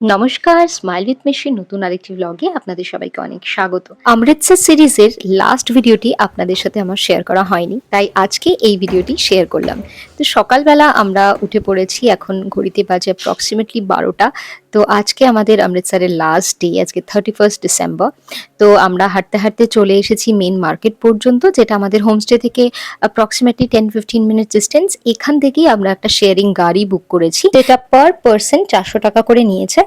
নমস্কার smile with machine নতুন আরেকটি ব্লগে আপনাদের সবাইকে অনেক স্বাগত। অমৃতসর সিরিজের লাস্ট ভিডিওটি আপনাদের সাথে আমার শেয়ার করা হয়নি, তাই আজকে এই ভিডিওটি শেয়ার করলাম। তো সকালবেলা আমরা উঠে পড়েছি, এখন ঘড়িতে বাজে অ্যাপ্রক্সিমেটলি বারোটা। তো আজকে আমাদের অমৃতসরের লাস্ট ডে আজকে থার্টি ফার্স্ট ডিসেম্বর তো আমরা হাঁটতে হাঁটতে চলে এসেছি মেন মার্কেট পর্যন্ত, যেটা আমাদের হোমস্টে থেকে approximately ten fifteen minute distance এখান থেকেই আমরা একটা শেয়ারিং গাড়ি বুক করেছি, যেটা পার পার্সন চারশো টাকা করে নিয়েছে।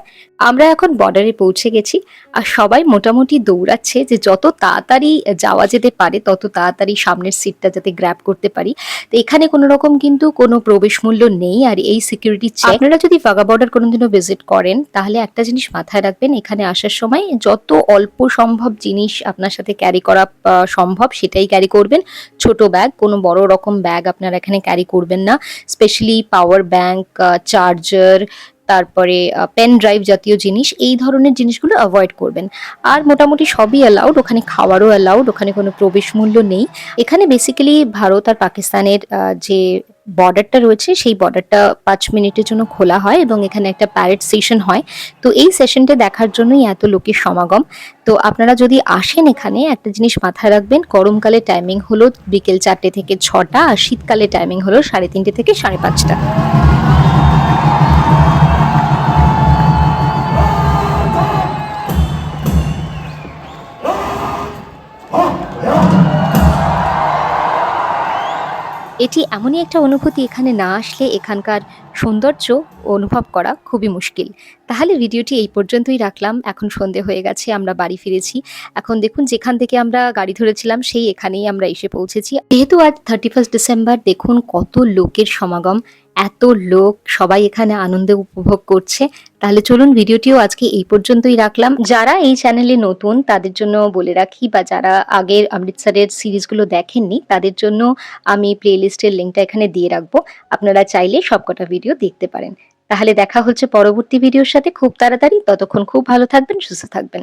আমরা এখন বর্ডারে পৌঁছে গেছি, আর সবাই মোটামুটি দৌড়াচ্ছে যে যত তাড়াতাড়ি যাওয়া যেতে পারে, তত তাড়াতাড়ি সামনের সিটটা যাতে গ্র্যাব করতে পারি। তো এখানে কোনো রকম কিন্তু কোনো প্রবেশ মূল্য নেই, আর এই সিকিউরিটি আপনারা যদি ফাঁকা বর্ডার কোনোদিনও ভিজিট করেন তাহলে একটা জিনিস মাথায় রাখবেন, এখানে আসার সময় যত অল্প সম্ভব জিনিস আপনার সাথে ক্যারি করা সম্ভব সেটাই ক্যারি করবেন। ছোট ব্যাগ কোনো বড় রকম ব্যাগ আপনারা এখানে ক্যারি করবেন না। স্পেশালি পাওয়ার ব্যাংক চার্জার তারপরে পেন ড্রাইভ জাতীয় জিনিস, এই ধরনের জিনিসগুলো অ্যাভয়েড করবেন। আর মোটামুটি সবই অ্যালাউড ওখানে খাওয়ারও অ্যালাউড ওখানে কোনো প্রবেশ মূল্য নেই। এখানে বেসিক্যালি ভারত আর পাকিস্তানের যে বর্ডারটা রয়েছে, সেই বর্ডারটা পাঁচ মিনিটের জন্য খোলা হয় এবং এখানে একটা প্যারেড সেশন হয়। তো এই সেশনটা দেখার জন্যই এত লোকের সমাগম। তো আপনারা যদি আসেন এখানে, একটা জিনিস মাথায় রাখবেন, গরমকালে টাইমিং হলো বিকেল চারটে থেকে ছটা আর শীতকালে টাইমিং হলো সাড়ে তিনটে থেকে সাড়ে পাঁচটা। এটি এমনই একটা অনুভূতি এখানে না আসলে এখানকার সৌন্দর্য অনুভব করা খুবই মুশকিল। তাহলে ভিডিওটি এই পর্যন্তই রাখলাম। এখন সন্ধে হয়ে গেছে, আমরা বাড়ি ফিরেছি। এখন দেখুন, যেখান থেকে আমরা গাড়ি ধরেছিলাম, সেই এখানেই আমরা এসে পৌঁছেছি। যেহেতু আজ থার্টি ফার্স্ট ডিসেম্বর দেখুন কত লোকের সমাগম, এত লোক, সবাই এখানে আনন্দে উপভোগ করছে। তাহলে চলুন, ভিডিওটিও আজকে এই পর্যন্তই রাখলাম। যারা এই চ্যানেলে নতুন, তাদের জন্য বলে রাখি, বা যারা আগের অমৃতসরের সিরিজগুলো দেখেননি, তাদের জন্য আমি প্লেলিস্টের লিঙ্কটা এখানে দিয়ে রাখব। আপনারা চাইলে সবকটা ভিডিও দেখতে পারেন। তাহলে দেখা হচ্ছে পরবর্তী ভিডিওর সাথে। খুব তাড়াতাড়ি। ততক্ষণ খুব ভালো থাকবেন সুস্থ থাকবেন।